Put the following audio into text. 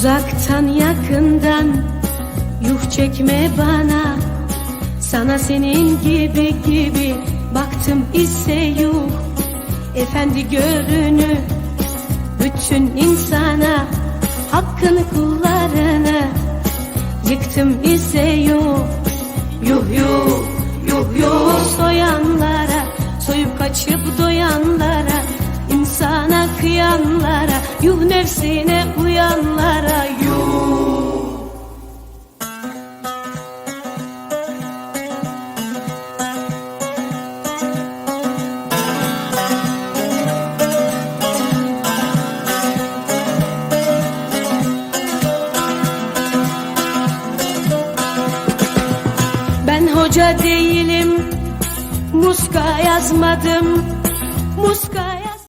Uzaktan yakından yuh çekme bana. Sana senin gibi gibi baktım ise yuh. Efendi görünü bütün insana Hakkını kullarını yıktım ise yuh. Yuh yuh yuh yuh. Soyanlara Soyup kaçıp doyanlara insana kıyanlara Yuh nefsine uyanlara Hoca değilim. Muska yazmadım Muska